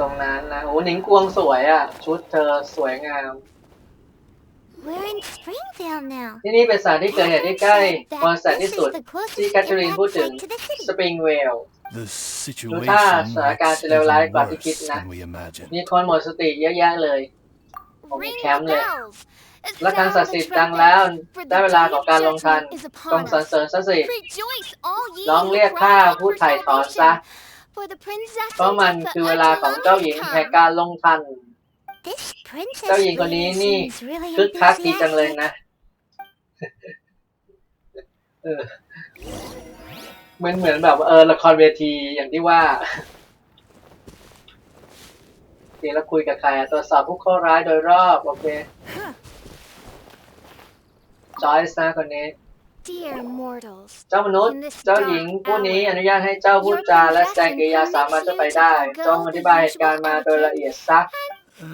ตรงนั้นนะโอ้หนิงกวงสวยอะ ชุดเธอสวยงาม We're in Springvale now. ที่นี่เป็นสถานที่เกิดเหตุที่ใกล้บริษัทที่สุด ที่แคทเธอรีนพูดถึงสปริงเวล The ดูท่า situation สถานการณ์ is จะเลวร้าย even กว่าที่คิด worse นะ than we imagined. มีคนหมดสติเยอะแยะเลย ผมมี Ring แค the มป์เลย bells. และครั้งศักดิ์สิทธิ์ดังแล้วได้เวลาของการลงทัน Is จง upon สรร us. เสริญซะสิ Rejoice, all ye ร้อง who เรียก cry ข้า out ผู้ for ถ่ายถอนซะ salvation. For the princess เพราะมัน of the คือเวลาของเจ้าหญิง Ursuline แห่ง come. การลงทัน This princess เจ้าหญิงคนนี้ lady นี่ seems really คึกคักดีจังเลย enthusiastic. นะเออเหมือนเหมือนแบบเออละครเวทีอย่างที่ว่าเดี๋ยวเราคุยกับใครอะตรวจสอบผู้ข้อร้ายโดยรอบ โอเคจอยส์นะคนนี้ Dear mortals, เจ้ามนุษย์ เจ้าหญิงผู้นี้อนุญาตให้เจ้าพูดจาและแสดงกิริยาสามารถจะไปได้ จงอธิบายเหตุการณ์มาโดยละเอียดซัก Uh,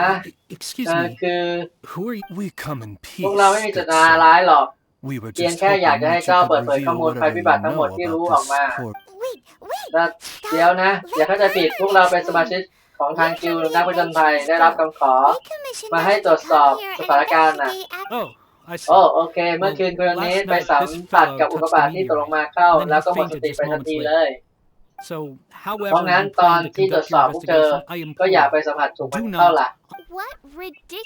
Ah. excuse เออ me. คือ Who are you? We come in พวก peace. เราไม่มีเจต good นา sir. ร้ายหรอก We were เพียง just แค่อยาก hoping จะให้ that you เจ้า could เปิดเผย reveal ข้อมูลภัย whatever พิ you บัติทั้งหมด know ที่ about รู้ this ออกมา poor wait, wait. แต่เดี๋ยวนะ อย่าเข้าใจผิดพวกเราเป็นสมาชิกของทางกิลด์นักผจญภัยได้รับคำขอ We commissioned มาให้ us ตรวจ to สอบ come here สถานการณ์น่ะ and investigate Oh, I see. โอ้โอเคเมื่อคืนคุณนี้ไปสัมผัสกับอุกกาบาตที่ตกลงมาเข้า แล้วก็หมดสติไปทันทีเลย So, however เพราะงั้น you ตอน plan to ที่ตรวจ conduct สอบ your พวกเธอ investigation, I ก็อย่า implore ไปสัมผัสถูกมัน Do not เข้าล่ะ What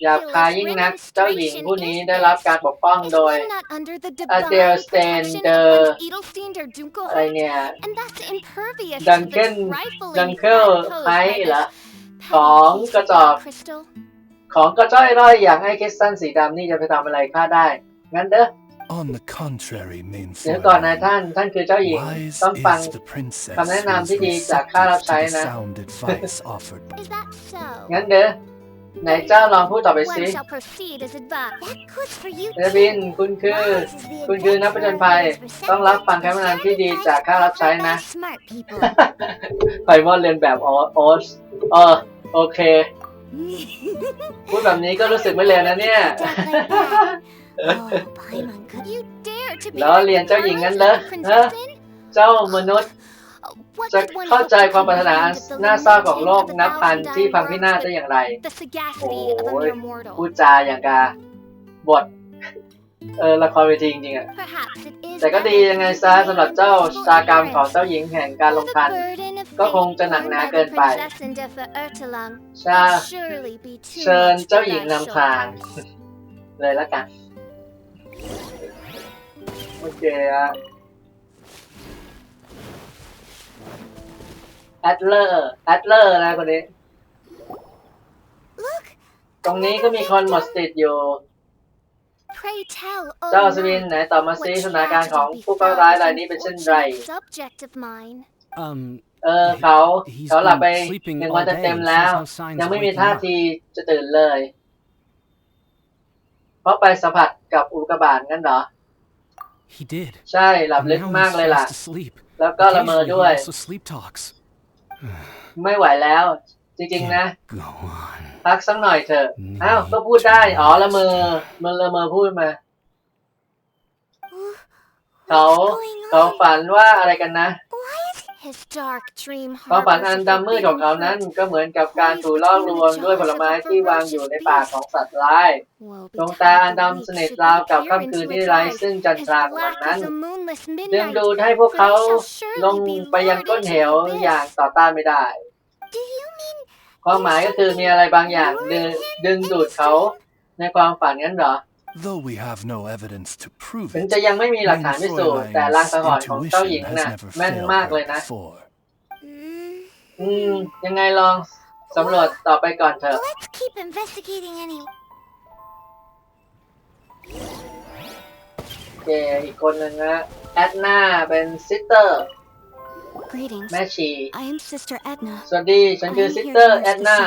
หยาบ ridiculous คายยิ่งนักเจ้าหญิง remonstration ผู้นี้ is ได้รับ this? การปกป้อง Is โดย one not under the Adele divine protection Stander of Prince Edelstein der อะไร Dunkelheit? เนี่ย And that's impervious to Duncan- the rifling Dunkel imposed by Height this เหรอ petty ของ piece กระ of จอก crystal. ของกระจ้อยร่อยอย่างไอ้คริสตันสีดำนี่จะไปทำอะไรข้าได้ งั้นเด้อ On the contrary, main เดี๋ยวก่อนนาย foreman. ท่าน ท่านคือเจ้าหญิง Wise ต้องฟัง is the princess คำแนะนำ who ที่ is ดีจากข้ารับ receptive ใช้ to the นะ sound advice offered. Is that so? งั้นเด้อไหนเจ้าลองพูดต่อไปสิ One shall proceed as advised. That goes for you เดวิน too. คุณคือ Wise is the คุณคือนักผจญภัย adventurer ต้องรับฟังคำแนะนำที่ดีจากข้ารับใช้นะ by smart people. ไฟมอนเรียนแบบโอโอสเออโอเค พูดแบบนี้ก็รู้สึกไม่เลวนะเนี่ย Oh, Paimon, could you dare to be ล้อเลียนเจ้าหญิงงั้นเหรอ the princess in? เจ้ามนุษย์ What จะ could one เข้าใจ hope ความ to ปรารถนา find if the หน้าเศร้า limited ของโลก of a นับพัน thousand ที่พัง dying พินาศ worlds ได้อย่างไร with The sagacity of a Ôi, mere mortal. พูดจาอย่างกาบท เออละครเวทีจริงๆอะ Perhaps it is แต่ก็ดียังไงซะสำหรับเจ้าชะตากรรมของเจ้าหญิงแห่งการลงทัน ก็คงจะหนักหนาเกินไปใช่เชิญเจ้าหญิงนำทาง เลยละกัน โอเคอะแอดเลอร์แอดเลอร์นะคนนี้ Look, ตรงนี้ก็มีคนหมดสติอยู่ pray tell, O เจ้าสวิน knight, ไหนต่อมาซิ what สถานการณ์ของ tragedy ผู้ก่อร้ายราย befell นี้เป็น this เช่นไร unfortunate subject of mine. Um, เออเขา He's เขาหลับไป been sleeping หนึ่ง all วัน day เต็ม and ๆแล้ว shows no signs ยัง of ไม่มี waking ท่า up. ทีจะตื่นเลย เพราะไปสัมผัสกับอุกกาบาตงั้นเหรอ He did. ใช่หลับ And ลึก now มาก he's เลยล่ะ fast asleep. แล้วก็ละเมอ Occasionally, ด้วย he also sleep talks. ไม่ไหวแล้ว จริงๆนะ Go on. พักสักหน่อยเถอะนี่อ้าวก็พูดได้ อ๋อละเมอมันละเมอพูดมา เขา What's going เขา on? ฝันว่าอะไรกันนะ His dark dream ความฝัน harbors อัน the ดำมืดของ forbidden เขานั้น fruit. ก็เหมือนกับการถูกล่อลวงด้วยผลไม้ที่วางอยู่ในปากของสัตว์ร้าย Woe ดวง betide ตาอัน the ดำ weak สนิท should ราวกับ peer ค่ำคืน into ที่ its ไร้ eyes, ซึ่งจัน as ทรางวัน black นั้น as a moonless ดึง midnight. ดูดให้พวก For เขา they shall surely ลง be ไปยัง lured ก้น into เห the ว abyss. อย่างต่อต้านไม่ได้ Do you mean ความหมายก็คือมีอะไรบางอย่างดึงดึงดูดเขาในความฝันงั้นเหรอ Though we have no evidence to prove ถึง it, จะยังไม่มีหลักฐานพิสูจน์แต่ลางสังหรณ์ของเจ้าหญิง intuition น่ะ has never แม่น failed มากเลย her นะ before. Mm, อืม ยังไงลองสำรวจต่อไปก่อนเถอะ let's keep investigating anyway. โอเคอีกคนหนึ่งนะแอดนาเป็นซิสเตอร์ Greetings. แม่ชี I am Sister Edna. สวัสดี ฉันคือซิสเตอร์แอดนา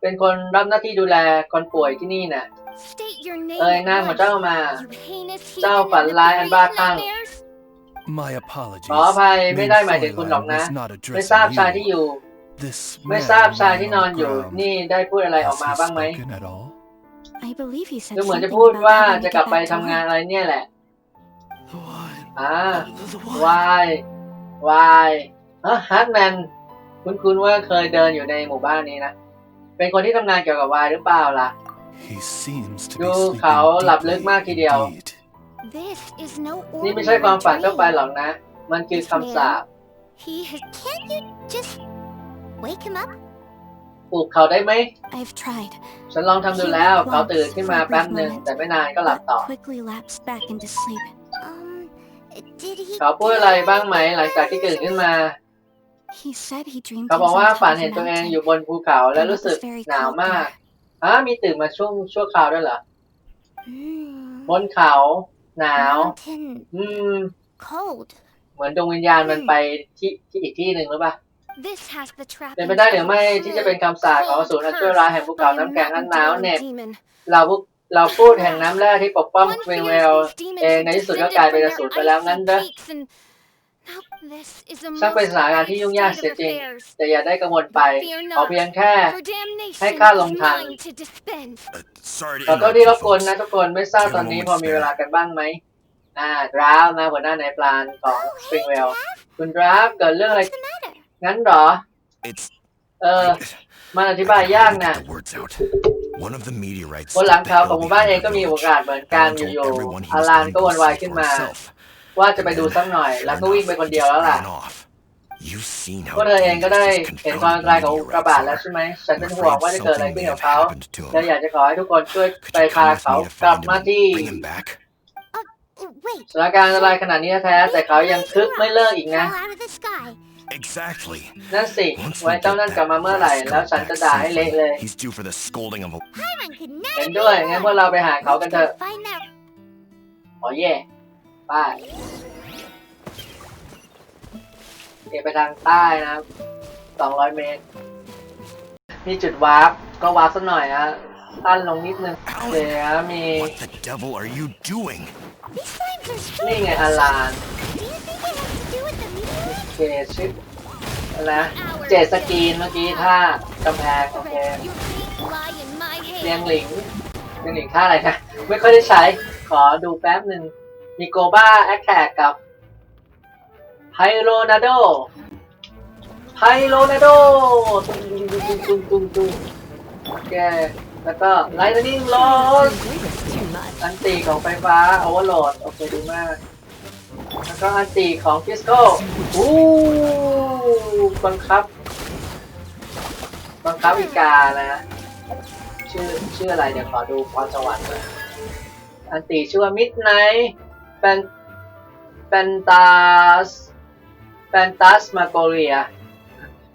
เป็นคนรับหน้าที่ดูแลคนป่วยที่นี่น่ะ State your name เอ่ย at นามของ once, เจ้ามา you heinous เจ้า heathen ฝัน and ร้ายอันบ้าคลั่ง nightmares. My apologies. ขออภัยไม่ Main ได้หมายถึงคุณหรอก Fräulein นะ was not ไม่ทราบ addressing ชายที่อ you. ยู่ This ไม่ man ทราบชาย lying ที่ on นอน the อยู่ ground. นี่ได้พูดอะไรออก Has มา he บ้างไหม spoken at all? I believe he said ดูเหมือนจะ something พูด about ว่า having to จะ get กลับไป back to ทำงาน work. อะไรเนี่ยแหละ What? อ่า The วา what? ย วายฮะฮาร์ดแมนคุ้นๆว่าเคยเดินอยู่ในหมู่บ้านนี้นะ เป็นคนที่ทำงานเกี่ยวกับวายหรือเปล่าล่ะ He seems to ดู be sleeping เขาหลับลึกมากทีเดียว deeply indeed. This is no นี่ไม่ใช่ความ ordinary ฝันทั่วไป dream. หรอกนะ มันคือคำสาป He has. Can't you just wake him up? ปลุกเขาได้ไหม I've tried. ฉันลองทำดูแล้ว เขาตื่นขึ้นมาแป๊บหนึ่งแต่ไม่นานก็หลับต่อ เขาพูดอะไรบ้างไหมหลังจากที่ตื่นขึ้นมา He said he dreamed. เขา he บอก was ว่า on top ฝัน of a เห็นตัวเอง mountain. อยู่บนภูเขาและ and it รู้สึก was very หนาว cold มาก there. ฮะมีตื่นมาช่วงชั่วคราวด้วยเหรอ Hmm. บนเขา หนาว Mountain อืม cold. เหมือนดวงวิญญาณมันไปที่ที่อีกที่หนึ่งหรือเปล่า This has the trap. เป็นไปได้หรือไม่ที่จะเป็นคำสาปของอสูรอันชั่วร้ายแห่งภูเขาน้ำแข็งอันหนาวเหน็บเราพวก เราพูดแห่งน้ำแร่ที่ปกป้องสปริงเวลเองในที่สุดก็กลายเป็นอสูรไปแล้วงั้นเด้อช่างเป็นสถานการณ์ที่ยุ่งยากเสียจริง แต่อย่าได้กังวลไปขอเพียงแค่ ให้ข้าลงทัน Uh, sorry ขอ to โทษที่รบ interrupt กวน this. นะทุกคนไม่ทราบตอนนี้พอมีเวลากันบ้างไหมอ่าดราฟนะหัวหน้าในายพลานของสปริงเวลคุณดราฟเกิดเรื่องอะไร What's the matter? งั้นเหรอ It's เออ I- มันอธิบายยาก can't นะ get the words out. One of the meteorites บนหลัง that เขาของ fell หมู่บ้านเอง behind ก็ the มีโอ village. กาสเหมือนกัน Alan อ told ยู่ everyone he ๆอา was ลาน going ก็ to วน go วาย see ขึ้น for มา himself. ว่าจะไปดูสักหน่อย แล้วก็วิ่งไปคนเดียวแล้วล่ะ Ran off. You've seen พวก how เธอเองก็ได้ dangerous เห็น these ความอันตรายของ confounded อุกกาบาตแล้ว meteorites ใช่ไหมฉั are. นเป็น I'm ห่วง afraid ว่าจะเกิดอะไร something ขึ้น may กับ have เขา happened to และ him. อยากจะขอให้ทุกคนช่วย Could ไป you พา come with เขา me to กลับ find him มา and ที่ bring him back? Oh, wait. สถานการณ์อันตรายขนาดนี้แท้ๆแต่เขายังคึกไม่เลิกอีกนะ Fall out of the sky. Exactly. นั่นสิ Once ไว้ we เจ้า get นั่นกลับ that มาเมื่อไหร่ rascal แล้วฉัน back จะด่าให้เละเลย safely, he's due for the scolding of a Paimon could never เห็น be ด้วย งั้นพวก wrong. เราไปหาเขากันเถอะ Find that อ๋อเย่ไป้ายเก็บไปทางใต้นะครับ200เมตร มีจุดวาร์ป ก็วาร์ปสักหน่อยนะตั้นลงนิดนึง เดี๋ยวมี What the devil are you doing? These slimes are นี่ strange. ไงอาลาน Do you think it has to do with the meteorite? เจด ชิปอะไรนะเจดสกรีนเมื่อกี้ท่ากำแพงโอเค You can't lie in my เรียง hand. หลิงเรียงหลิงท่าอะไรนะไม่ค่อยได้ใช้ขอดูแป๊บหนึ่งมีโกบ้าแอคแท็กกับไพโรนาโดไพโรนาโดตุ้งตุ้งตุ้งตุ้งตุ้งโอเคแล้วก็ไลท์นิ่งโรสอันตีของไฟฟ้าโอเวอร์โหลดโอเคดีมาก แล้วก็อันตีของฟิสโก้อู้บังคับ บังคับอีกานะ ชื่อชื่ออะไรเดี๋ยวขอดูพรสวรรค์น่อยอันตีชื่อว่ามิดไนท์แฟนแฟนตาสแฟนตาสมาโกเรีย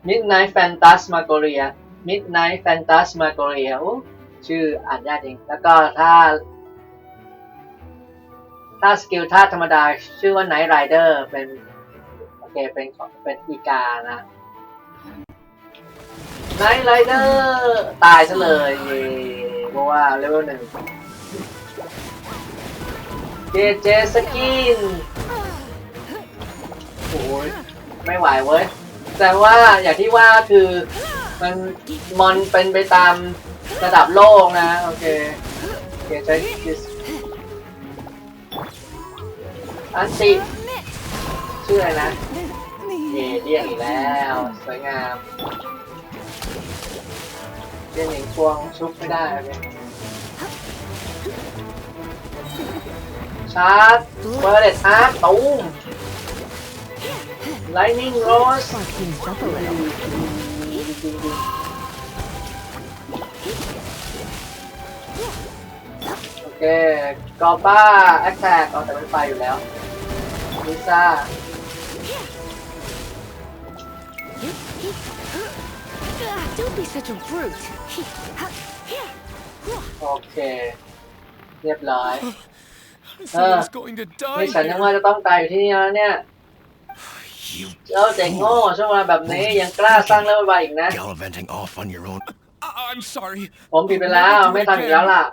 มิดไนท์แฟนตาสมาโกเรียมิดไนท์แฟนตาสมาโกเรียชื่ออ่านยากจริง แล้วก็ถ้า ถ้าสกิลท่าธรรมดาชื่อว่าไนท์ไรเดอร์เป็นโอเคเป็นของเป็นอีกานะไนท์ไรเดอร์ตายซะเลยเพราะว่าเลเวลหนึ่งเจเจสกินโอ้ยไม่ไหวเว้ย แต่ว่าอย่างที่ว่าคือมันมอนเป็นไปตามระดับโลกนะ โอเคโอเคใช้ดิส อันติชื่ออะไรนะเอเดียนอีกแล้ว สวยงามเดียนหนิงพวงชุบไม่ได้โอเคชาร์จเบอร์เดตอาร์ตูม Lightning Rose Spark things up a little. โอเคกอป้าแอคแท็กเอาแต่เป็นไฟอยู่แล้ว ลิซ่าโอเคเรียบร้อย I thought I was going to die นี่ฉันยังว่าจะต้องตายอยู่ที่นี่แล้วเนี่ยเจ้าเด็กโง่ช่วงเวลาแบบนี้ยังกล้าสร้างเรื่องใหม่อีกนะผมผิดไปแล้วไม่ทำอีกแล้วล่ะ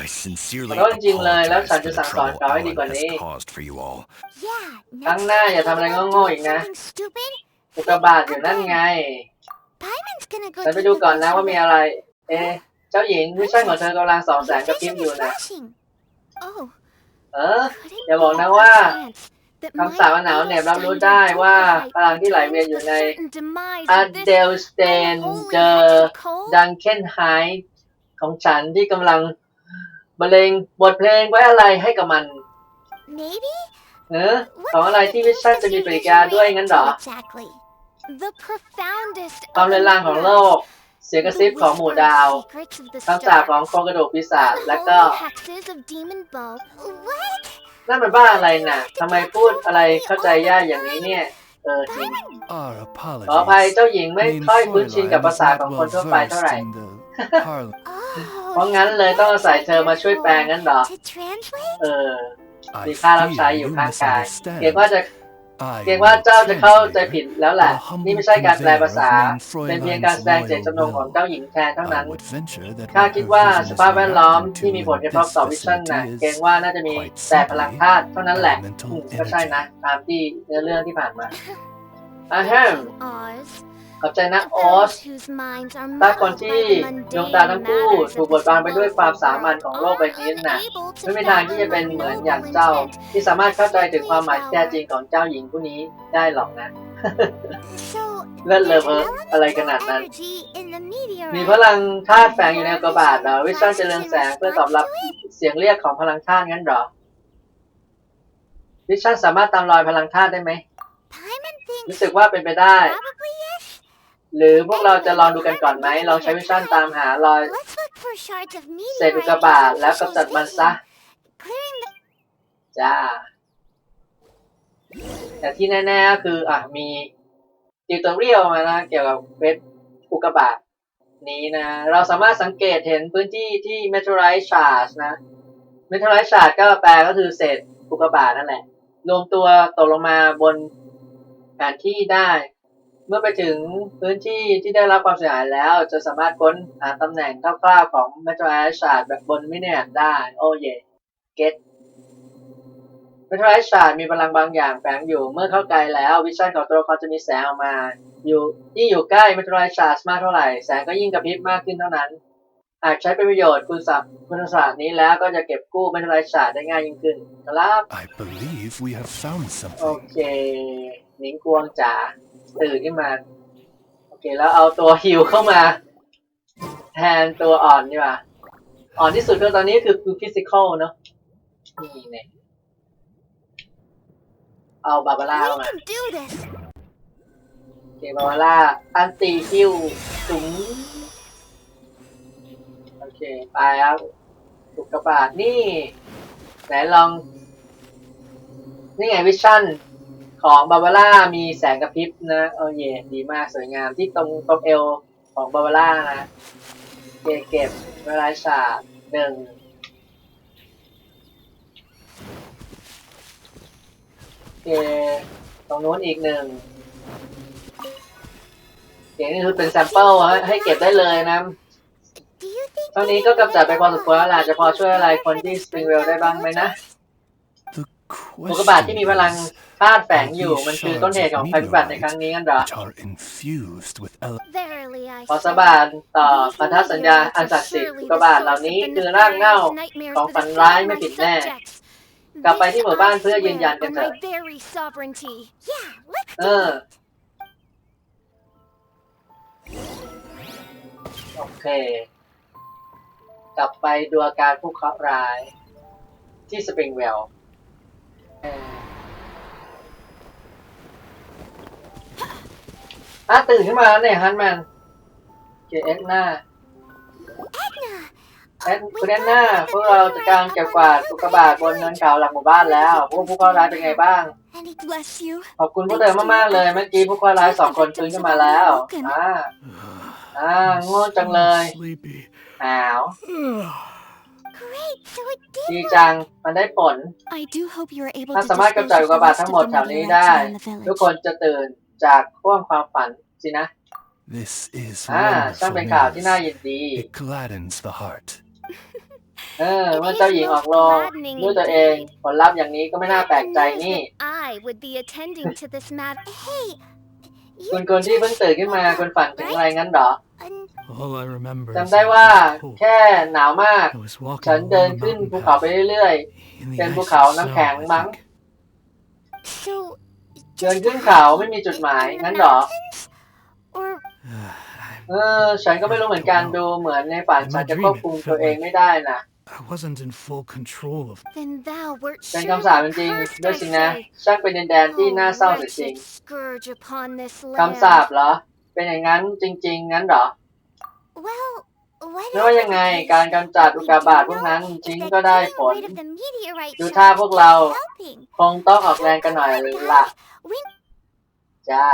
I sincerely ขอโทษจริงๆเลยแล้ว apologize ฉัน for จะ the สั่งสอน trouble เขาให้ดี Alan กว่านี้ has caused for you all. Yeah. ครั้งหน้าอย่าทำอะไรโง่ๆอีกนะ Something stupid. อุกกาบาตอยู่นั่นไง Paimon's gonna go ฉันไป take ดู a ก่อน look นะว่ามีอะไร เอ๊ะเจ้าหญิงวิชั่นของเธอกำลังสองแสง Your กับพริบ vision อยู่ is นะ flashing. Oh, เออ couldn't อย่าบอก be นะ a ว่า chance. that คำสาปหนาวเหน็บรับรู้ได้ว่าพลังที่ไหลเวียนอยู่ในอเดลสเตนเจอดังเคนไฮของฉันที่กำลัง บรรเลงบทเพลงไว้อะไรให้กับมัน Maybe เออของอะไรที่วิชั่นจะมีปริกาด้วยงั้นเหรอ Exactly. The profoundest ความเรือนรางของโลก เสียงกระซิบของหมู่ดาวคำสาปของโครงกระดูกปีศาจและก็ hexes of demon bow. What? นั่นมันบ้าอะไรน่ะทำไมพูดอะไรเข้าใจยากอย่างนี้เนี่ย เออจริง Our ขออภัย apologies. เจ้าหญิงไม่ Main ค่อยคุ้นชิน Fräulein กับภา is ษา not ของคน well ทั่วไปเท่าไหร่ versed in the parlor. Oh, เพราะงั้นเลยต้องอาศัยเธอมาช่วยแปลงั้นเหรอ to translate? เออ I มีค่ารับใช้ fear อยู่ you ข้างกาย misunderstand. เกรงว่าจะ I เกรงว่าเจ้าจะเข้าใจ translator, ผิดแล้วแหละ a humble นี่ไม่ใช่การแปลภาษา conveyor of เป็น Main เพียงการแสดง Fräulein's เจตจำนงของ loyal เจ้าหญิงแทนเท่า will. นั้น I would venture that ข้า what คิด her ว่า visions สภาพแวดล้อม react ที่มีผลกระทบ to ต่อ in วิ this ชั่นน่ะ facility เกรง is ว่าน่าจะมี quite แต่พลัง simply ธาตุเท่านั้นแหละ elemental อืมก็ใช่ energy. นะ ตามที่เนื้อเรื่องที่ผ่านมาอาแฮม Oz. ขอบใจนะออ Those ส whose minds are ถ้าคน muddled ที่ by the ดวงตา mundane ทั้งคู่ matters ถูก of บดบัง this ไปด้วยความสามัญ loathsome ของ world โลกใบนี้น่ะ are unable to ไม่มีทางที่จะเป็นเหมือนอย่างเจ้า ที่สามารถเข้าใจถึงความหมายที่แท้จริงของเจ้าหญิงผู้นี้ได้หรอกนะ So, เลิศเลอ there's เวอร์อะไรขนาดนั้น energy in the meteorite. มีพลังธาตุแฝงอยู่ในอุกกาบาตเหรอวิชั่นจะเรืองแสงเพื่อตอบรับเสียงเรียกของพลังธาตุงั้นเหรอ วิชั่นสามารถตามรอยพลังธาตุได้ไหม Paimon รู้ thinks สึกว่าเป็นไปได้ probably-ish. หรือพวกเราจะลองดูกันก่อนไหมลองใช้วิชั่นตามหารอย Let's look for shards of เศษ meteorite อุกกาบาตแล้วกำจัดมันซะ Clearing the จ้า แต่ที่แน่ๆก็คืออะมีติวตอเรียลมานะเกี่ยวกับเว็บอุกกาบาตนี้นะ เราสามารถสังเกตเห็นพื้นที่ที่ meteorite charge นะ meteorite charge ก็แปลก็คือเศษอุกกาบาตนั่นแหละ รวมตัวตกลงมาบนแผนที่ได้ เมื่อไปถึงพื้นที่ที่ได้รับความเสียหายแล้ว จะสามารถค้นหาตำแหน่งคร่าวๆของ meteorite charge แบบบนมินิแอปได้ โอ้เย่เก็ตเมทัลไลท์ชาร์ดมีพลังบางอย่างแฝงอยู่เมื่อเข้าใกล้แล้ววิชั่นของตัวละครจะมีแสงออกมา อยู่ยิ่งอยู่ใกล้เมทัลไลท์ชาร์ดมากเท่าไหร่ แสงก็ยิ่งกระพริบมากขึ้นเท่านั้น หากใช้เป็นประโยชน์คุณสับคุณศาสตร์นี้แล้วก็จะเก็บกู้เมทัลไลท์ชาร์ดได้ง่ายยิ่งขึ้นครับ I believe we have found โอ something. เคหนิงกวงจ๋า ตื่นขึ้นมา โอเค แล้วเอาตัวฮิวเข้ามา แทนตัวอ่อนดีกว่าอ่อนที่สุดคือตอนนี้คือคือฟิสิกอลเนาะนี่เนี่ยเอาบาบาร่าเข้ามาโอเคบาบาร่าอันตีฮิวจุ๋มโอเค ไปครับถูกกระบาดนี่ไหนลอง นี่ไงวิชั่น ของบาบาร่ามีแสงกระพริบนะเออเย่ดีมากสวยงามที่ตรงตรงเอวของบาบาร่านะโอเคเก็บเวลาฉาดหนึ่งโอเคตรงนู้นอีกหนึ่งโอเคนี่คือเป็นแซมเปิลฮะให้เก็บได้เลยนะ Do you think เท่านี้ก็กำจัดไปพอสมควรแล้วล่ะจะพอช่วยอะไรคนที่สปริงเวลได้บ้างไหมนะ The อุกกาบาตที่มีพลัง question ธาตุแฝงอยู่มันคือต้นเหตุของภัยพิบัติในครั้งนี้กันเหรอ which are infused with ele- Verily I ขอสา say, บานต่อ these พันธสัญญา meteorites อัน are ศักดิ์สิทธิ์ surely อุก the กาบาตเหล่า source นี้ of the คือรากเหง้า nefarious nightmares ของ that ฝันร้าย afflict ไม่ my ผิดแน่ subjects. กลับไปที่ This หมู่บ้าน I เพื่อยืนยัน swear กัน on เถอะ my very sovereignty. Yeah, let's เอ do อ it. โอเค กลับไปดูอาการผู้เคราะห์ร้าย ที่สปริงเวลเอออะตื่นขึ้นมาแล้วเนี่ยฮันแมนโอเคเอ็ดหน้า Edna, แอนคุณแอนนาพวกเราจัดการเก็บกวาดอุกกาบาตบนเนินเขาหลังหมู่บ้านแล้ว พวกผู้เคราะห์ร้ายเป็นไงบ้าง and he bless you. ขอบคุณพวกเธอมากๆเลย เมื่อกี้ผู้เคราะห์ร้ายสองคนฟื้นขึ้นมาแล้วอ่าอ่าง่วงจังเลย Sleepy. อ้าว Great, so it ดี did จัง มันได้ผล I do hope you are able ถ้า to สามารถ dispose กำจัด of อุก the กาบาต rest ทั้ of งหมด the แถวนี้ meteorites ได้ around the village. ทุกคนจะตื่นจากข่วงความฝัน สินะ This is อ่าช่างเป็นข่าวที่น่า wonderful ยินดี news. It gladdens the heart. เออเมื่อเจ้าหญิงออกโรงด้วยตัวเองผลลัพธ์อย่างนี้ก็ไม่น่าแปลกใจ News นี่ that I would be attending to this matter. Hey, คุณ you คนที่เพิ่ง just ตื่นขึ้นมา woke คุณ up, ฝันถึง right? อะไรงั้นเหรอ And All Oh, I remember จำได้ว่าแค่หนาวมาก I was walking ฉันเดิน along the ขึ้น mountain ภูเขา path ไปเรื่อย in the เป็น ice ภูเขา and น้ำ snow, แข็ง I มั้ง think. So, เดิน just ขึ้นเขาไม่มีจุดหมาย in the งั้นเหรอ mountains? Or เออฉันก็ไม่รู้เหมือนกันดูเหมือนในฝันฉันจะควบคุมตัวเองไม่ได้นะ I wasn't in full control of then thou wert เป็น surely คำสาปจริงๆ cursed, ด้วย I สินะ say. ช่างเป็นดินแดนที่น่าเศร้า Oh, เสียจริง wretched scourge upon this คำสาป land. เหรอ เป็นอย่างนั้นจริง ๆ งั้นเหรอ Well, ไม่ว่ายังไงการกำจัดอุกกาบาตพวกนั้นทิ้งก็ได้ผล ดูท่าพวกเรา คงต้องออกแรงกันหน่อยละจ้า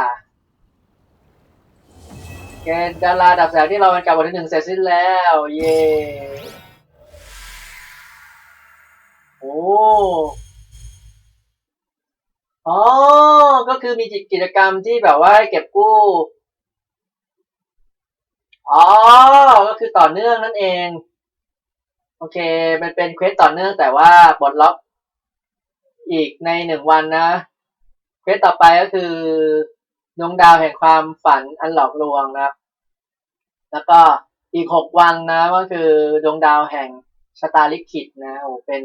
เกณฑ์ดาราดับแสงที่เราเป็นกับบทที่หนึ่งเสร็จสิ้นแล้ว เย่โอ้อ๋อ ก็คือมีกิจกรรมที่แบบว่าให้เก็บกู้ อ๋อ ก็คือต่อเนื่องนั่นเอง โอเค มันเป็นเควสต่อเนื่องแต่ว่าบทล็อกอีกในหนึ่งวันนะ เควสต่อไปก็คือดวงดาวแห่งความฝันอันหลอกลวงนะครับ แล้วก็อีกหกวันนะก็คือดวงดาวแห่งชะตาลิขิตนะโอ้เป็น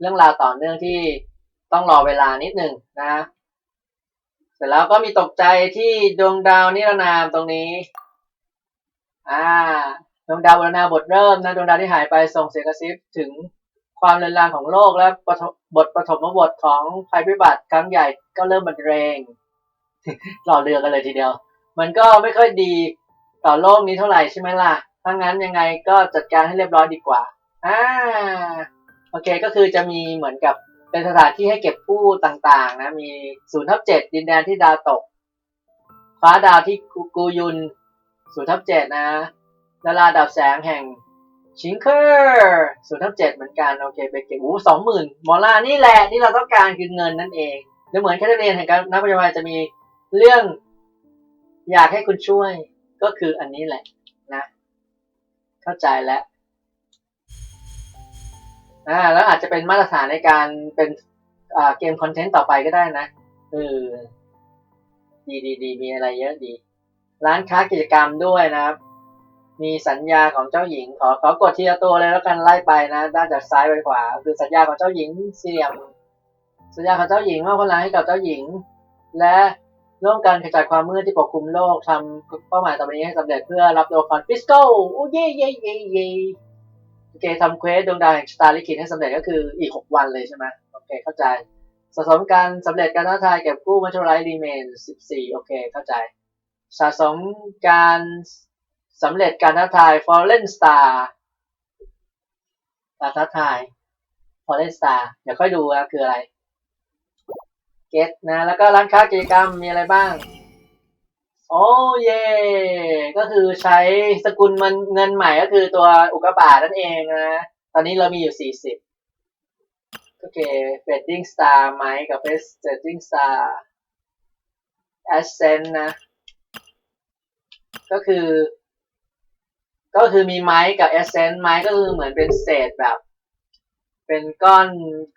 เรื่องราวต่อเนื่องที่ต้องรอเวลานิดหนึ่งนะเสร็จแล้วก็มีตกใจที่ดวงดาวนิรนามตรงนี้อ่าดวงดาวบรณาบทเริ่มนะดวงดาวที่หายไปส่งเสียงกระซิบถึงความเลือนลางของโลกและบทปฐมบทของภัยพิบัติครั้งใหญ่ก็เริ่มบรรเลงหล่อเรือกันเลยทีเดียว มันก็ไม่ค่อยดี ต่อโลกนี้เท่าไหร่ใช่ไหมล่ะ ถ้างั้นยังไงก็จัดการให้เรียบร้อยดีกว่า อ่า โอเค ก็คือจะมีเหมือนกับเป็นสถานที่ให้เก็บกู้ต่างๆ นะ มีศูนย์ทับเจ็ดดินแดนที่ดาวตก ฟ้าดาวที่กูกูยุนศูนย์ทับเจ็ดนะดาราดับแสงแห่งชิงเคอร์ศูนย์ทับเจ็ดเหมือนกัน โอเค ไปเก็บอู้สองหมื่นมอลลานี่แหละ ที่เราต้องการคือเงินนั่นเองหรือเหมือนแคทเธอรีนแห่งการนักพยาบาลจะมีเรื่อง อยากให้คุณช่วย ก็คืออันนี้แหละนะ เข้าใจแล้วอ่าแล้วอาจจะเป็นมาตรฐานในการเป็นอ่าเกมคอนเทนต์ต่อไปก็ได้นะเออดีดีดีมีอะไรเยอะดี ร้านค้ากิจกรรมด้วยนะครับ มีสัญญาของเจ้าหญิง ขอขอกดทีละตัวเลยแล้วกันไล่ไปนะด้านจากซ้ายไปขวา คือสัญญาของเจ้าหญิงสี่เหลี่ยม สัญญาของเจ้าหญิงมอบพลังให้กับเจ้าหญิง และ ร่วมกันขจัดความมืดที่ปกคลุมโลกทำเป้าหมายต่อไปนี้ให้สำเร็จเพื่อรับตัวละครฟิสโกโอ้เย่เย่เย่เย่โอเคทำเควสดวงดาวแห่งชะตาลิขิตให้สำเร็จก็คืออีกหกวันเลยใช่ไหมโอเคเข้าใจสะสมการสำเร็จการท้าทายเก็บกู้มัชไรรีเมนสิบสี่โอเคเข้าใจ สะสมการสำเร็จการท้าทาย Fallen Star การท้าทาย Fallen Star เดี๋ยวค่อยดูนะคืออะไร ก็ตนะ แล้วก็ร้านค้ากิจกรรมมีอะไรบ้าง โอ้เย่ก็คือใช้สกุลมันเงินใหม่ก็คือตัวอุกกาบาตนั่นเองนะ ตอนนี้เรามีอยู่40โอเค Fading Star ไหมกับ Fading Star Ascent นนะ ก็คือ ก็คือมีไม้กับ Ascent ไม้ก็คือเหมือนเป็นเศษแบบ เป็นก้อน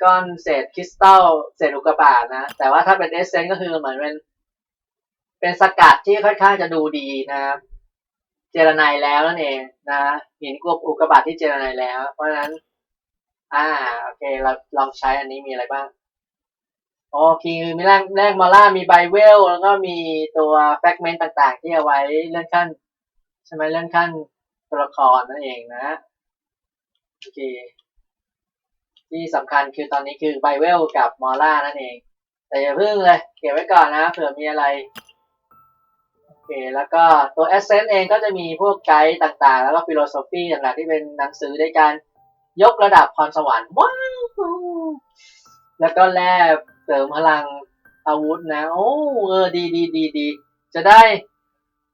ก้อนเศษคริสตัลเศษอุกกาบาตนะ แต่ว่าถ้าเป็น Ascent ก็คือเหมือนเป็นเป็นสกัดที่ค่อนข้างจะดูดีนะครับเจรไนแล้วนั่นเองนะหินกวบอุกกาบาตที่เจรไนแล้ว เพราะฉะนั้น อ่าโอเค เราลองใช้อันนี้มีอะไรบ้างโอเคมีแรกแรกมอล่ามีไบเวลแล้วก็มีตัวแฟกเมนต์ต่างๆ ที่เอาไว้เลื่อนขั้น ใช่ไหมเลื่อนขั้นตัวละครนั่นเองนะโอเค ที่สำคัญคือตอนนี้คือไบเวลกับมอล่านั่นเอง แต่อย่าเพิ่งเลย เก็บไว้ก่อนนะเผื่อมีอะไรโอเคแล้วก็ตัว Essence เองก็จะมีพวกไกด์ต่างๆ แล้วก็ฟิโลโซฟีต่างๆที่เป็นหนังสือในการยกระดับพรสวรรค์ว้าวแล้วก็แลบเสริมพลังอาวุธนะ โอ้เออดีดีดีดีจะได้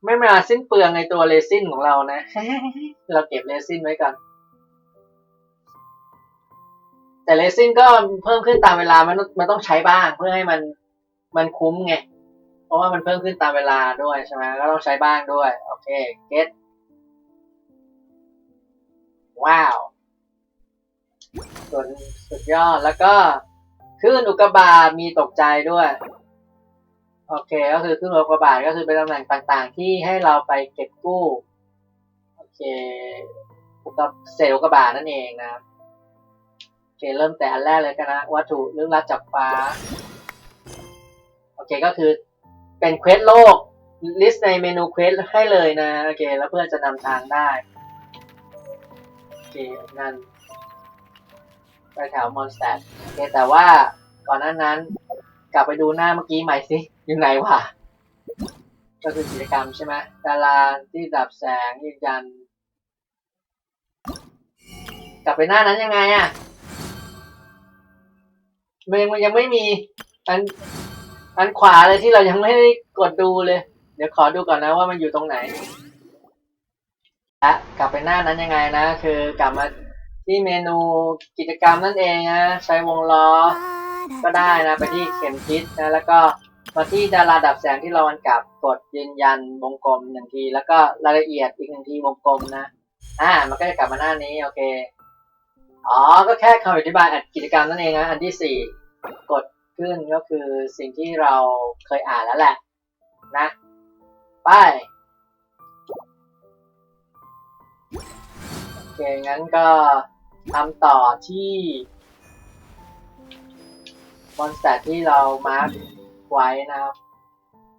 ไม่มาสิ้นเปลืองในตัวเลซินของเรานะ เราเก็บเลซินไว้ก่อน แต่เลซินก็เพิ่มขึ้นตามเวลามันมันต้องใช้บ้าง เพื่อให้มันมันคุ้มไง เพราะว่ามันเพิ่มขึ้นตามเวลาด้วยใช่ไหมก็ต้องใช้บ้างด้วย โอเคเก็ตว้าวส่วนสุดยอดแล้วก็คลื่นอุกกาบาตมีตกใจด้วย โอเค ก็คือคลื่นอุกกาบาตก็คือเป็นตำแหน่งต่างๆ ที่ให้เราไปเก็บกู้ โอเคอุกกาเศษอุกกาบาตนั่นเองนะครับ โอเคเริ่มแต่อันแรกเลยกันนะ วัตถุเรื่องลับจากฟ้า โอเคก็คือเป็นเควสโลก ลิสต์ในเมนูเควสให้เลยนะ โอเค แล้วเพื่อนจะนำทางได้ โอเค นั่น ไปแถวมอนสเตอร์โอเค แต่ว่าก่อนหน้านั้น กลับไปดูหน้าเมื่อกี้ใหม่สิ อยู่ไหนวะก็คือกิจกรรมใช่ไหมดาราที่ดับแสงยืนยัน กลับไปหน้านั้นยังไงอะ มันยังมันยังไม่มี อัน อันขวาเลยที่เรายังไม่ได้กดดูเลย เดี๋ยวขอดูก่อนนะว่ามันอยู่ตรงไหนอะกลับไปหน้านั้นยังไงนะ คือกลับมาที่เมนูกิจกรรมนั่นเองนะ ใช้วงล้อ ก็ได้นะ ไปที่เข็มทิศนะ แล้วก็มาที่ดาราดับแสงที่เรามันกลับกดยืนยันวงกลมหนึ่งที แล้วก็รายละเอียดอีกหนึ่งทีวงกลมนะ อ่า มันก็จะกลับมาหน้านี้ โอเค อ๋อ ก็แค่คำอธิบายอัดกิจกรรมนั่นเองนะ อันที่สี่กดขึ้นก็คือสิ่งที่เราเคยอ่านแล้วแหละ นะ ไป โอเค งั้นก็ทำต่อที่มอนสเตอร์ที่เรามาร์คไว้นะครับ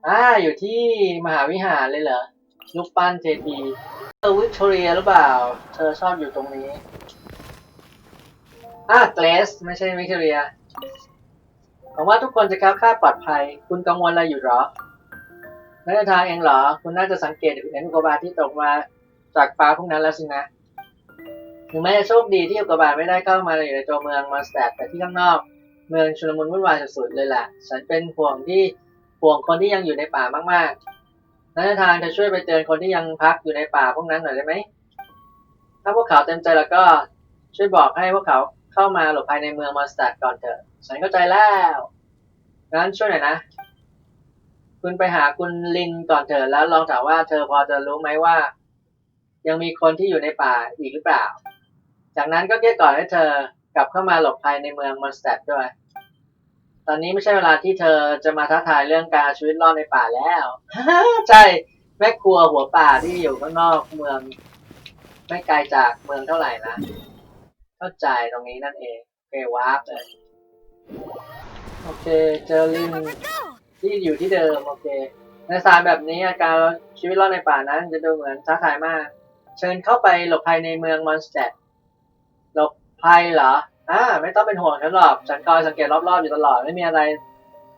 อ่า อยู่ที่มหาวิหารเลยเหรอรูปปั้นเจดีย์เออวิกตอเรียหรือเปล่า เธอชอบอยู่ตรงนี้ อ่าเกรสไม่ใช่วิกตอเรียหวังว่าทุกคนจะแคล้วคลาปลอดภัย คุณกังวลอะไรอยู่หรอนักเดินทางเองเหรอ คุณน่าจะสังเกตเห็นอุกกาบาตที่ตกมาจากฟ้าพวกนั้นแล้วสินะ ถึงแม้จะโชคดีที่อุกกาบาตไม่ได้เข้ามาอยู่ในตัวเมืองมาสแตดแต่ที่ข้างนอก เมืองชุลมุนวุ่นวายสุดๆเลยแหละ ฉันเป็นห่วงที่ห่วงคนที่ยังอยู่ในป่ามากๆนักเดินทางจะช่วยไปเตือนคนที่ยังพักอยู่ในป่าพวกนั้นหน่อยได้ไหม ถ้าพวกเขาเต็มใจแล้วก็ช่วยบอกให้พวกเขา เข้ามาหลบภายในเมืองมอนสเตอร์ก่อนเถอะ ฉันเข้าใจแล้วงั้นช่วยหน่อยนะ คุณไปหาคุณลินก่อนเถอะแล้วลองถามว่าเธอพอจะรู้ไหมว่า ยังมีคนที่อยู่ในป่าอีกหรือเปล่า จากนั้นก็เกลี้ยกล่อมให้เธอกลับเข้ามาหลบภัยในเมืองมอนสเตอร์ด้วย ตอนนี้ไม่ใช่เวลาที่เธอจะมาท้าทายเรื่องการชีวิตรอดในป่าแล้ว ใช่แม่ครัวหัวป่าที่อยู่ข้างนอกเมือง ไม่ไกลจากเมืองเท่าไหร่นะ เข้าใจตรงนี้นั่นเองโอเควาร์ปเลยโอเคเจอลินที่อยู่ที่เดิมโอเคในสถานแบบนี้อาการชีวิตรอดในป่านั้น จะดูเหมือนท้าทายมาก เชิญเข้าไปหลบภัยในเมืองมอนสเตดหลบภัยเหรออ่าไม่ต้องเป็นห่วงฉันหรอกฉันคอยสังเกตรอบๆอยู่ตลอดไม่มีอะไร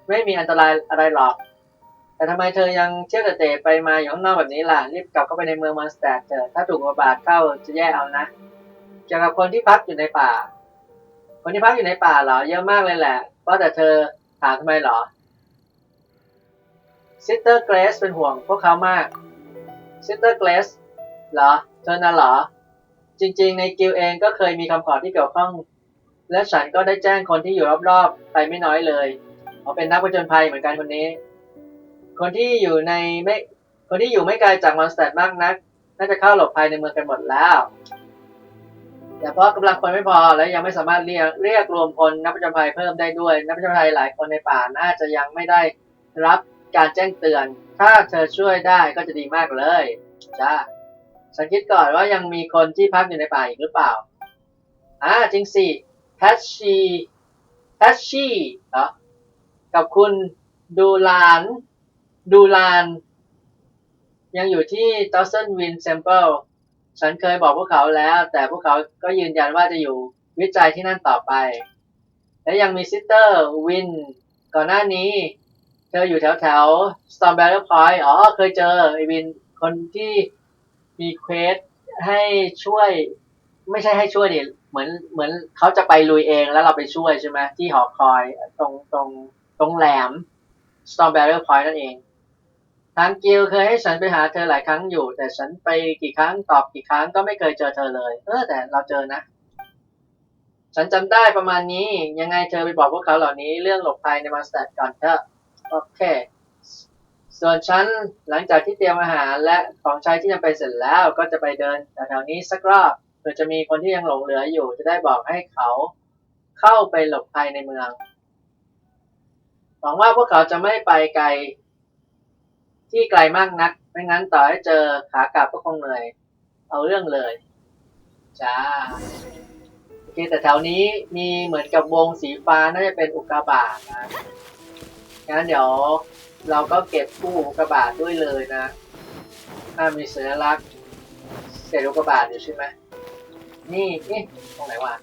ไม่มีอันตรายอะไรหรอก แต่ทำไมเธอยังเที่ยวเตะไปมาอยู่ข้างนอกแบบนี้ล่ะรีบกลับเข้าไปในเมืองมอนสเตดเถอะถ้าถูกอุกบาตเข้าจะแย่เอานะ เกี่ยวกับคนที่พักอยู่ในป่า คนที่พักอยู่ในป่าเหรอ เยอะมากเลยแหละว่าแต่เธอถามทำไมเหรอซิสเตอร์เกรสเป็นห่วงพวกเขามากซิสเตอร์เกรสเหรอ เธอน่ะเหรอ จริง ๆ ในกิลเองก็เคยมีคำขอที่เกี่ยวข้อง และฉันก็ได้แจ้งคนที่อยู่รอบๆ ไปไม่น้อยเลยเขาเป็นนักผจญภัยเหมือนกันคนนี้ คนที่อยู่ในไม่ คนที่อยู่ไม่ไกลจากมอนสเตอร์มากนัก น่าจะเข้าหลบภัยในเมืองกันหมดแล้ว แต่เพราะกำลังคนไม่พอและยังไม่สามารถเรียกเรียกรวมพลนักผจญภัยเพิ่มได้ด้วย นักผจญภัยหลายคนในป่าน่าจะยังไม่ได้รับการแจ้งเตือน ถ้าเธอช่วยได้ก็จะดีมากเลยจ้าฉันคิดก่อนว่ายังมีคนที่พักอยู่ในป่าอีกหรือเปล่าอ่าจริงสิแพชชีแพชชีเหรอกับคุณดูลานดูลาน ยังอยู่ที่ Thousand Wind Temple ฉันเคยบอกพวกเขาแล้ว แต่พวกเขาก็ยืนยันว่าจะอยู่วิจัยที่นั่นต่อไป และยังมีซิสเตอร์วิน ก่อนหน้านี้ เธออยู่แถวแถว Storm Barrel Point อ๋อ เคยเจอไอวินคนที่มีเควสให้ช่วย ไม่ใช่ให้ช่วยดิเหมือนเหมือนเขาจะไปลุยเองแล้วเราไปช่วยใช่ไหมที่หอคอยตรงตรงตรงแหลม Storm Barrel Point นั่นเอง ทางกิลเคยให้ฉันไปหาเธอหลายครั้งอยู่ แต่ฉันไปกี่ครั้งตอบกี่ครั้งก็ไม่เคยเจอเธอเลย เออแต่เราเจอนะ ฉันจำได้ประมาณนี้ ยังไงเธอไปบอกพวกเขาเหล่านี้เรื่องหลบภัยในมาสเตอร์ก่อนเถอะโอเค ส่วนฉันหลังจากที่เตรียมอาหารและของใช้ที่จำเป็นเสร็จแล้วก็จะไปเดินแถวๆนี้สักรอบเพื่อจะมีคนที่ยังหลงเหลืออยู่ จะได้บอกให้เขาเข้าไปหลบภัยในเมืองหวังว่าพวกเขาจะไม่ไปไกล ที่ไกลมากนัก ไม่งั้นต่อให้เจอขากลับก็คงเหนื่อย เอาเรื่องเลยจ้าโอเคแต่แถวนี้มีเหมือนกับวงสีฟ้าน่าจะเป็นอุกกาบาตนะงั้นเดี๋ยวเราก็เก็บกู้อุกกาบาตด้วยเลยนะถ้ามีสัญลักษณ์เศษอุกกาบาตอยู่ใช่ไหมนี่นี่ตรงไหนวะ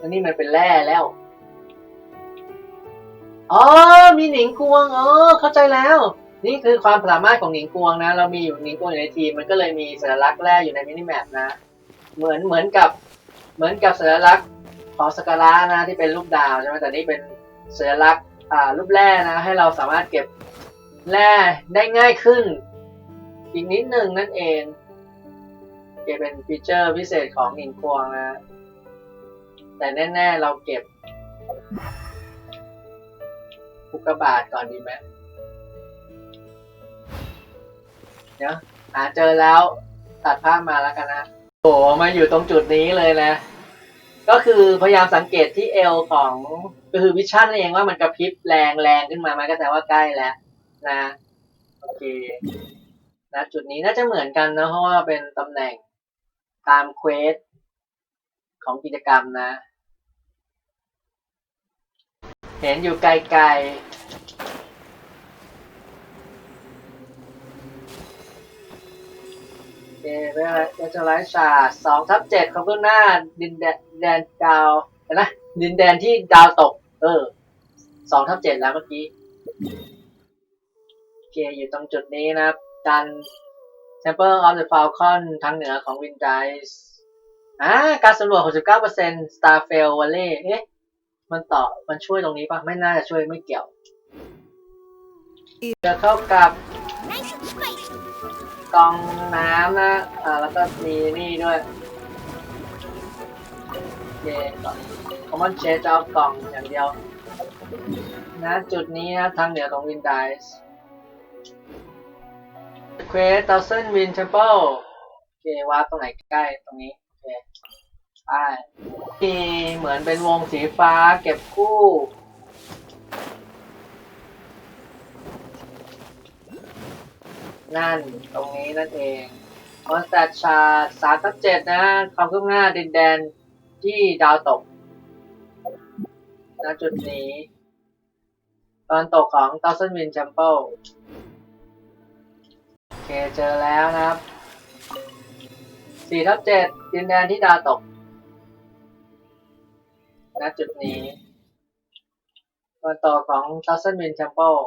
อันนี้มันเป็นแร่แล้ว อ๋อ มีหนิงกวงเออเข้าใจแล้ว นี่คือความสามารถของหนิงกวงนะ เรามีอยู่หนิงกวงอยู่ในทีม มันก็เลยมีสัญลักษณ์แร่อยู่ในมินิแมปนะ เหมือนเหมือนกับ เหมือนกับสัญลักษณ์ของสกาล่านะที่เป็นรูปดาวใช่ไหมแต่นี่เป็นสัญลักษณ์ อ่า รูปแร่นะ ให้เราสามารถเก็บแร่ได้ง่ายขึ้น อีกนิดหนึ่งนั่นเอง เก็บเป็นฟีเจอร์พิเศษของหนิงกวงนะ แต่แน่ ๆ เราเก็บอุกกาบาตก่อนดีไหมเดี๋ยวหาเจอแล้วตัดภาพมาแล้วกันนะโอ้มาอยู่ตรงจุดนี้เลยนะ ก็คือพยายามสังเกตที่เอวของก็คือวิชั่นเองว่ามันกระพริบแรงแรงขึ้นมามันก็แสดงว่าใกล้แล้วนะโอเคนะจุดนี้น่าจะเหมือนกันนะเพราะว่าเป็นตำแหน่งตามเควสของกิจกรรมนะ เห็นอยู่ไกลๆโอเคเรื่องอะไรเจะไลฟ์ชาสองทับเจ็ดของข้างหน้า ดินแดนแดนดาวเห็นไหมดินแดนที่ดาวตก เออสองทับเจ็ดแล้วเมื่อกี้เคอยู่ตรงจุดนี้นะครับดัน Temple of the Falcon ทางเหนือของ Wind Dice อ่าการสำรวจ 69% Starfell Valley เอ๊ะ มันต่อมันช่วยตรงนี้ปะไม่น่าจะช่วยไม่เกี่ยวจะเข้ากับ Nice and spicy. กล่องน้ำนะอ่าแล้วก็มีนี่ด้วยโอเคก่อน Common Chest จะเอากล่องอย่างเดียวนะจุดนี้นะทางเหนือของ Wind Dice Quest Thousand Wind Temple โอเควาร์ปตรงไหนใกล้ตรงนี้โอเคไป มีเหมือนเป็นวงสีฟ้าเก็บกู้ นั่นตรงนี้นั่นเองมอนสเตอร์ชาสามทับเจ็ดนะความคืบหน้าดินแดนที่ดาวตกณจุดนี้ ตอนตกของ Thousand Wind Temple โอเคเจอแล้วนะครับสี่ทับเจ็ดดินแดนที่ดาวตก ณจุดนี้ตอนต่อของ Thousand Wind Temple